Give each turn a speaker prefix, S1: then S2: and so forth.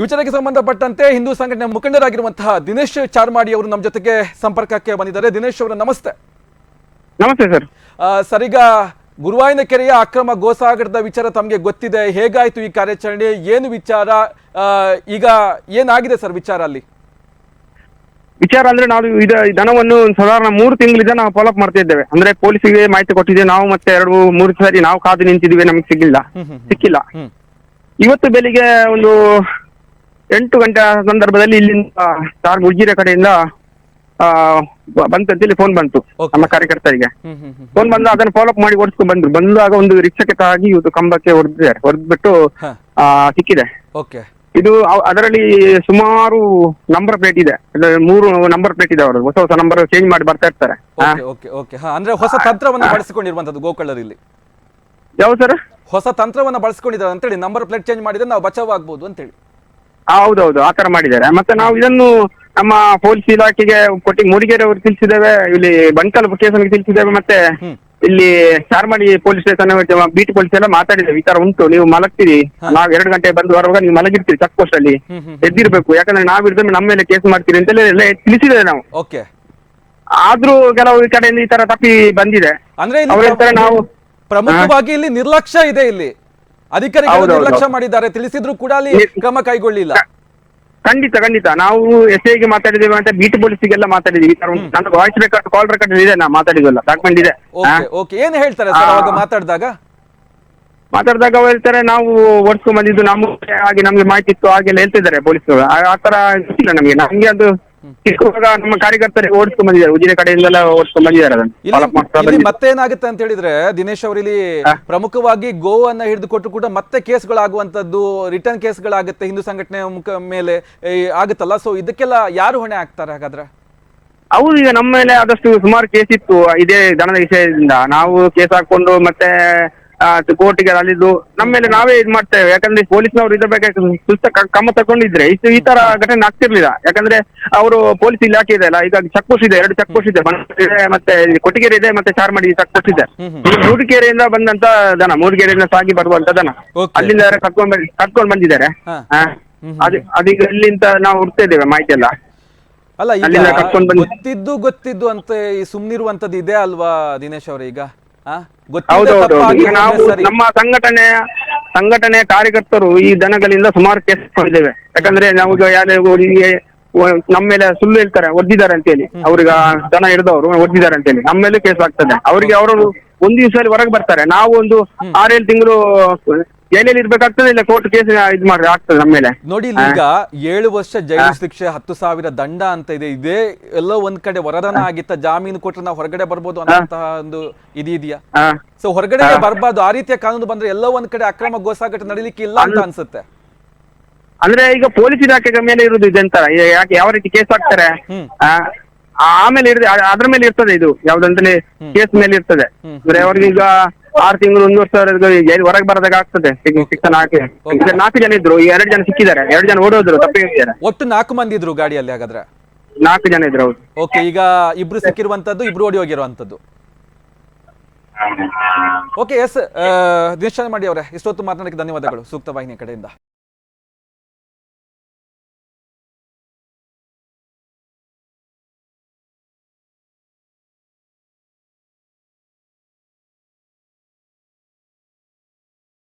S1: ವಿಚಾರಕ್ಕೆ ಸಂಬಂಧಪಟ್ಟಂತೆ ಹಿಂದೂ ಸಂಘಟನೆ ಮುಖಂಡರಾಗಿರುವಂತಹ ದಿನೇಶ್ ಚಾರ್ಮಾಡಿ ಅವರು ನಮ್ಮ ಜೊತೆಗೆ ಸಂಪರ್ಕಕ್ಕೆ ಬಂದಿದ್ದಾರೆ. ದಿನೇಶ್ ಅವರ ನಮಸ್ತೆ.
S2: ನಮಸ್ತೆ ಸರ್.
S1: ಸರಿಗ ಸರ್ ಈಗ ಗುರುವಾಯಿನ ಕೆರೆಯ ಅಕ್ರಮ ಗೋಸಾಗರದ ವಿಚಾರ ತಮಗೆ ಗೊತ್ತಿದೆ. ಹೇಗಾಯ್ತು ಈ ಕಾರ್ಯಾಚರಣೆ? ಏನು ವಿಚಾರ? ಈಗ ಏನಾಗಿದೆ ಸರ್ ವಿಚಾರ ಅಲ್ಲಿ?
S2: ವಿಚಾರ ಅಂದ್ರೆ ನಾವು ಇದ ದನವನ್ನು ಸಾಧಾರಣ ಮೂರು ತಿಂಗಳಿಂದ ನಾವು ಫಾಲೋಅಪ್ ಮಾಡ್ತಾ ಇದ್ದೇವೆ. ಅಂದ್ರೆ ಪೊಲೀಸಿಗೆ ಮಾಹಿತಿ ಕೊಟ್ಟಿದ್ದೇವೆ. ನಾವು ಮತ್ತೆ ಎರಡು ಮೂರು ಸಾರಿ ನಾವು ಕಾದು ನಿಂತಿದ್ದೀವಿ. ನಮಗೆ ಸಿಗ್ಲಿಲ್ಲ.
S1: ಹ್ಮ್.
S2: ಸಿಕ್ಕಿಲ್ಲ. ಇವತ್ತು ಬೆಳಿಗ್ಗೆ ಒಂದು ಎಂಟು ಗಂಟೆ ಸಂದರ್ಭದಲ್ಲಿ ಇಲ್ಲಿಂದ ಸ್ಟಾರ್ ಮುಜ್ಜಿರ ಕಡೆಯಿಂದ ಆ, ಬ- ಬಂತಂತೇಳಿ ಫೋನ್ ಬಂತು
S1: Okay.
S2: ನಮ್ಮ ಕಾರ್ಯಕರ್ತರಿಗೆ.
S1: ಹ್ಮ್ ಹ್ಮ್ ಹ್ಮ್.
S2: ಫೋನ್ ಬಂದ ಅದನ್ನು ಫಾಲೋಅಪ್ ಮಾಡಿ ಓಡಿಸ್ಕೊಂಡು ಬಂದ್ರು. ಬಂದಾಗ ಒಂದು ರಿಕ್ಷಕ್ಕೆ ತಾಗಿ ಇವತ್ತು ಕಂಬಕ್ಕೆ ಹೊಡೆದಿದ್ದಾರೆ. ಹೊಡೆದ್ಬಿಟ್ಟು
S1: ಹ.
S2: ಆ, ಸಿಕ್ಕಿದೆ.
S1: ಓಕೆ
S2: ಇದು ಅವ್- ಅದರಲ್ಲಿ ಸುಮಾರು ನಂಬರ್ ಪ್ಲೇಟ್ ಇದೆ. ಅಂದ್ರೆ ಮೂರು ನಂಬರ್ ಪ್ಲೇಟ್ ಇದೆ ಅವರು ಹೊಸ ಹೊಸ ನಂಬರ್ ಚೇಂಜ್ ಮಾಡಿ ಬರ್ತಾ ಇರ್ತಾರೆ. ಆ,
S1: ಓಕೆ ಓಕೆ ಓಕೆ ಹಾ ಅಂದ್ರೆ ಹೊಸ ತಂತ್ರವನ್ನ ಬಳಸಿಕೊಂಡಿರುವಂತದ್ದು ಗೋಕಳ್ಳರಲ್ಲಿ
S2: ಯಾವ ಸರ್?
S1: ಹೊಸ ತಂತ್ರವನ್ನ ಬಳಸಿಕೊಂಡಿದ್ದಾರೆ ಅಂತೇಳಿ ನಂಬರ್ ಪ್ಲೇಟ್ ಚೇಂಜ್ ಮಾಡಿದ್ರೆ ನಾವು ಬಚಾವ್ ಆಗ್ಬೋದು ಅಂತೇಳಿ.
S2: ಹೌದೌದು ಆ ತರ ಮಾಡಿದ್ದಾರೆ. ಮತ್ತೆ ನಾವು ಇದನ್ನು ನಮ್ಮ ಪೊಲೀಸ್ ಇಲಾಖೆಗೆ ಕೊಟ್ಟಿ ಮೂಡಿಗೆರೆ ಅವರು ತಿಳಿಸಿದ್ದೇವೆ ಇಲ್ಲಿ ಬಂಕಲ್ ಸ್ಟೇಷನ್ಗೆ ತಿಳಿಸಿದ್ದೇವೆ ಮತ್ತೆ
S1: ಹ್ಮ್.
S2: ಇಲ್ಲಿ Charmadi police station beat police ಎಲ್ಲ ಮಾತಾಡಿದ್ದೇವೆ. ಈ ತರ ಉಂಟು ನೀವು ಮಲಗ್ತೀರಿ. ನಾವು ಎರಡು ಗಂಟೆ ಬಂದು ಬರುವಾಗ ನೀವು ಮಲಗಿರ್ತೀರಿ ಚೆಕ್ ಪೋಸ್ಟ್ ಅಲ್ಲಿ.
S1: ಹ್ಮ್ ಹ್ಮ್
S2: ಎದ್ದಿರ್ಬೇಕು. ಯಾಕಂದ್ರೆ ನಾವು ಹಿಡಿದ್ರೆ ನಮ್ಮ ಮೇಲೆ ಕೇಸ್ ಮಾಡ್ತೀರಿ ಅಂತೆಲ್ಲ ಎಲ್ಲ ತಿಳಿಸಿದ್ದೇವೆ ನಾವು.
S1: ಓಕೆ.
S2: ಆದ್ರೂ ಕೆಲವು ಈ ಕಡೆಯಿಂದ ಈ ತರ ತಪ್ಪಿ ಬಂದಿದೆ.
S1: ಅಂದ್ರೆ
S2: ಅವ್ರು ನಾವು
S1: ಪ್ರಮುಖವಾಗಿ ಇಲ್ಲಿ ನಿರ್ಲಕ್ಷ್ಯ ಇದೆ ಇಲ್ಲಿ. ಅಧಿಕಾರಿಗಳು. ನಿರ್ಲಕ್ಷ್ಯ ಮಾಡಿದ್ದಾರೆ. ತಿಳಿಸಿದ್ರು ಕೂಡ ಅಲ್ಲಿ ಕ್ರಮ ಕೈಗೊಳ್ಳಿಲ್ಲ.
S2: ಖಂಡಿತ ಖಂಡಿತ. ನಾವು ಎಸ್ ಐಗೆ ಮಾತಾಡಿದ್ದೇವೆ ಅಂತ ಬೀಟ್ ಪೊಲೀಸಿಗೆಲ್ಲ ಉಂಟು. ನನ್ನ ವಾಯ್ಸ್ ರೆಕಾರ್ಡ್ ಕಾಲ್ ರೆಕಾರ್ಡ್ ಇದೆ ನಾ ಮಾತಾಡಿದ್ವಲ್ಲ ಡಾಕ್ಯುಮೆಂಟ್ ಇದೆ.
S1: Okay okay. ಏನ್ ಹೇಳ್ತಾರೆ ಸರ್. ಅವಾಗ ಮಾತಾಡಿದಾಗ?
S2: ಮಾತಾಡಿದಾಗ ಅವ್ರು ಹೇಳ್ತಾರೆ ನಾವು ಓಡಿಸ್ಕೊಂಡ್ ಬಂದಿದ್ದು ನಮ್ಮ ಹಾಗೆ ನಮ್ಗೆ ಮಾಹಿತಿ ಇತ್ತು ಹಾಗೆಲ್ಲ ಹೇಳ್ತಿದ್ದಾರೆ ಪೊಲೀಸರು ಆ ಆ ತರ ಇಲ್ಲ ನಮಗೆ. ನಮ್ಗೆ ಅದು ಚಿಕ್ಕವಾಗ ನಮ್ಮ ಕಾರ್ಯಕರ್ತರಿಗೆ ಓಡಿಸ್ಕೊಂಡ್ ಬಂದಿದ್ದಾರೆ. ಉಜಿರೆ ಕಡೆಯಿಂದೆಲ್ಲ ಓಡಿಸ್ಕೊಂಡ್ ಬಂದಿದ್ದಾರೆ ಅದನ್ನು. Follow ಮಾಡ್ತಾ
S1: ಇಲ್ಲಿ
S2: ಬಂದಿದ್ದಾರೆ.
S1: ಮತ್ತೆ ಏನಾಗುತ್ತೆ ಅಂತ ಹೇಳಿದ್ರೆ ದಿನೇಶ್ ಅವರು ಇಲ್ಲಿ. ಪ್ರಮುಖವಾಗಿ ಗೋವನ್ನ ಹಿಡಿದುಕೊಟ್ಟು ಕೂಡ ಮತ್ತೆ ಕೇಸ್ಗಳಾಗುವಂತದ್ದು ರಿಟರ್ನ್ ಕೇಸ್ಗಳಾಗುತ್ತೆ ಹಿಂದೂ ಸಂಘಟನೆ ಮುಖ ಮೇಲೆ ಆಗುತ್ತಲ್ಲ? ಸೊ ಇದಕ್ಕೆಲ್ಲ ಯಾರು ಹೊಣೆ ಆಗ್ತಾರೆ ಹಾಗಾದ್ರೆ?
S2: ಹೌದು ಈಗ ನಮ್ಮ ಮೇಲೆ ಆದಷ್ಟು ಸುಮಾರು ಕೇಸ್ ಇತ್ತು. ಇದೇ ದನದ ವಿಷಯದಿಂದ. ನಾವು ಕೇಸ್ ಹಾಕೊಂಡು ಮತ್ತೆ ಕೋರ್ಟಿಗೆ ಅಲ್ಲಿದ್ದು ನಮ್ಮ ಮೇಲೆ ನಾವೇ ಇದು ಮಾಡ್ತೇವೆ. ಯಾಕಂದ್ರೆ ಪೊಲೀಸ್ನವರು ಇದ್ರ ಬಗ್ಗೆ ಸುಸ್ತ ಕ್ರಮ ತಗೊಂಡಿದ್ರೆ ಇಷ್ಟು ಈ ತರ ಘಟನೆ ಆಗ್ತಿರ್ಲಿಲ್ಲ. ಯಾಕಂದ್ರೆ ಅವರು ಪೊಲೀಸ್ ಇಲಾಖೆ ಇದೆ ಅಲ್ಲ ಈಗ ಚೆಕ್ ಪೋಸ್ಟ್ ಇದೆ ಎರಡು ಚೆಕ್ ಪೋಸ್ಟ್ ಇದೆ. ಇದೆ ಮತ್ತೆ ಕೊಟ್ಟಿಗೆರೆ ಇದೆ ಮತ್ತೆ ಚಾರ್ಮಡಿ ಚೆಕ್ ಪೋಸ್ಟ್ ಇದೆ. ಮೂಡಿಗೆರೆಯಿಂದ ಬಂದಂತ ದನ ಮೂಡಿಗೆರೆಯಿಂದ ಸಾಗಿ ಬರುವಂತ ದನ. ಅಲ್ಲಿಂದ ಕರ್ಕೊಂಡ್ ಕಟ್ಕೊಂಡ್ ಕರ್ಕೊಂಡ್ ಬಂದಿದ್ದಾರೆ. ಅದೀಗ ಇಲ್ಲಿಂದ ನಾವು ಹುಡ್ತಾ ಇದ್ದೇವೆ ಮಾಹಿತಿ ಎಲ್ಲ
S1: ಅಲ್ಲ ಈಗ ಗೊತ್ತಿದ್ದು ಗೊತ್ತಿದ್ದು ಅಂತ ಈ ಸುಮ್ನಿರುವಂತದ್ದು ಇದೆ ಅಲ್ವಾ ದಿನೇಶ್ ಅವರೇ ಈಗ?
S2: ಹೌದೌದು ನಾವು ನಮ್ಮ ಸಂಘಟನೆ ಸಂಘಟನೆ ಕಾರ್ಯಕರ್ತರು ಈ ದನಗಳಿಂದ ಸುಮಾರು ಕೇಸ್ ಮಾಡಿದ್ದೇವೆ. ಯಾಕಂದ್ರೆ ನಾವು ಯಾರು ನಮ್ಮ ಮೇಲೆ ಸುಳ್ಳು ಹೇಳ್ತಾರೆ ಒದ್ದಿದ್ದಾರೆ ಅಂತೇಳಿ. ಅವ್ರಿಗೆ ದನ ಹಿಡಿದವರು ಒದ್ದಿದ್ದಾರೆ ಅಂತೇಳಿ. ನಮ್ಮ ಮೇಲೆ ಕೇಸ್ ಆಗ್ತದೆ. ಅವರಿಗೆ ಅವರು ಒಂದ್ ದಿವಸದಲ್ಲಿ ಹೊರಗೆ ಬರ್ತಾರೆ. ನಾವು ಒಂದು ಆರೇಳು ತಿಂಗಳು ಜೈಲಲ್ಲಿ ಇರ್ಬೇಕಾಗ್ತದೆ ಇಲ್ಲ ಕೋರ್ಟ್ ಕೇಸ್ ಇದು ಮಾಡಿ ಆಗ್ತದೆ ನಮ್ಮ ಮೇಲೆ?
S1: ನೋಡಿ ಇಲ್ಲಿ ಈಗ ಏಳು ವರ್ಷ ಜೈಲು ಶಿಕ್ಷೆ ಹತ್ತು ಸಾವಿರ ದಂಡ ಅಂತ ಇದೆ. ಇದೇ ಎಲ್ಲೋ ಒಂದ್ ಕಡೆ ವರದಾನ ಆಗಿತ್ತ ಜಾಮೀನು ಕೊಟ್ರೆ ನಾವು ಹೊರಗಡೆ ಬರ್ಬೋದು ಅನ್ನೋಂತಹ ಒಂದು ಇದು ಇದೆಯಾ? ಸೊ ಹೊರಗಡೆ ಬರ್ಬಾರ್ದು. ಆ ರೀತಿಯ ಕಾನೂನು ಬಂದ್ರೆ ಎಲ್ಲೋ ಒಂದ್ ಕಡೆ ಅಕ್ರಮ ಗೋಸಾಗಟ ನಡೀಲಿಕ್ಕೆ ಇಲ್ಲ ಅಂತ ಅನ್ಸುತ್ತೆ.
S2: ಅಂದ್ರೆ ಈಗ ಪೊಲೀಸ್ ಇಲಾಖೆ ಮೇಲೆ ಇರುದು ಇದೆಂತ ಯಾಕೆ ಯಾವ ರೀತಿ ಕೇಸ್ ಹಾಕ್ತಾರೆ? ಆ, ಆಮೇಲೆ ಇರ್ತದೆ ಅದ್ರ ಮೇಲೆ ಇರ್ತದೆ ಇದು ಯಾವ್ದಂದ್ರೆ ಕೇಸ್ ಮೇಲೆ ಇರ್ತದೆ. ಅಂದ್ರೆ ಅವ್ರಿಗೆ ಈಗ ಆರು ತಿಂಗಳು ಒಂದು ಸಾವಿರ ಹೊರಗೆ ಬರದಾಗ ಆಗ್ತದೆ. ಶಿಕ್ಷಣ ಹಾಕಿ ನಾಲ್ಕು ಜನ. ಇದ್ರು. ಈ ಎರಡು ಜನ ಸಿಕ್ಕಿದ್ದಾರೆ. ಎರಡು ಜನ ಓಡೋದ್ರು ತಪ್ಪಿ
S1: ಒಟ್ಟು ನಾಲ್ಕು ಮಂದಿ ಇದ್ರು ಗಾಡಿಯಲ್ಲಿ ಹಾಗಾದ್ರೆ?
S2: ನಾಲ್ಕು ಜನ ಇದ್ರು ಹೌದು.
S1: ಓಕೆ ಈಗ ಇಬ್ರು ಸಿಕ್ಕಿರುವಂತದ್ದು ಇಬ್ರು ಓಡಿ ಹೋಗಿರುವಂತದ್ದು ಓಕೆ ಎಸ್ ದಿನೇಶ್ ಮಾಡಿ ಅವರೇ ಇಷ್ಟೊತ್ತು ಮಾತನಾಡಕ್ಕೆ ಧನ್ಯವಾದಗಳು. ಸೂಕ್ತ ವಾಹಿನಿಯ ಕಡೆಯಿಂದ.